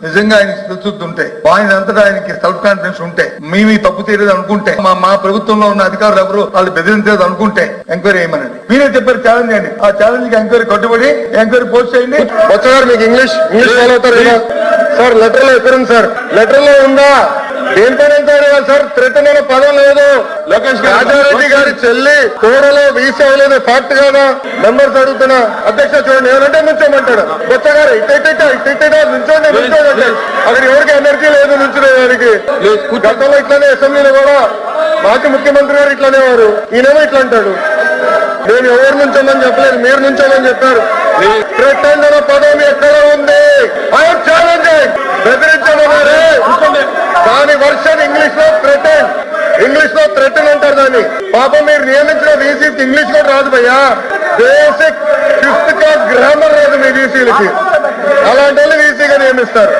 నిజంగా ఆయన చిత్తశుద్ధి ఉంటే ఆయన అంతటా ఆయనకి సెల్ఫ్ కాన్ఫిడెన్స్ ఉంటే మేము ఈ తప్పు చేయలేదు అనుకుంటే మా మా ప్రభుత్వంలో ఉన్న అధికారులు ఎవరు వాళ్ళు బెదిరించలేదు అనుకుంటే ఎంక్వైరీ చేయమనండి. మీరే చెప్పారు ఛాలెంజ్ చేయండి ఆ ఛాలెంజ్కి ఎంక్వైరీ కట్టుబడి ఎంక్వైరీ పోస్ట్ చేయండి. గారు మీకు ఇంగ్లీష్ ఇంగ్లీష్ ఫాలో అవుతారు సార్ లెటర్లో ఎక్కడ ఉంది సార్? లెటర్లో ఉందా? దేనిపైన సార్? త్రిటన్ అనే పదం లేదు. లోకేష్ గారి చెల్లి కోరలో వీసా అవ్వలేదు ఫ్యాక్ట్ కాదా? మెంబర్స్ అడుగుతున్నా అధ్యక్ష చూడండి ఏమంటే నుంచోమంటాడు. బొత్స గారు ఇట్ట ఇట్ట ఇట్ట ఇట్ట ఇట్ట ఇట్ట నుంచోండి నుంచోండి. అక్కడ ఎవరికి ఎనర్జీ లేదు నుంచునేదానికి గతంలో ఇట్లానే అసెంబ్లీలో కూడా మాజీ ముఖ్యమంత్రి గారు ఇట్లానే వారు. ఈయనేమో ఇట్లా అంటాడు. నేను ఎవరు నుంచోమని చెప్పలేదు మీరు నుంచోమని చెప్పారు. థ్రెటన్ అనే పదం ఎక్కడ ఉంది ఐఎమ్ ఛాలెంజింగ్ బెదిరించమన్నారే దాని వర్షన్ ఇంగ్లీష్లో థ్రెటన్ ఇంగ్లీష్లో థ్రెటన్ పాపం మీరు నియమించిన వీసీకి ఇంగ్లీష్ కూడా రాదు భయ్యా. బేసిక్ ఫిఫ్త్ క్లాస్ గ్రామర్ రాదు మీ వీసీలకి అలాంటి వాళ్ళు వీసీగా నియమిస్తారు.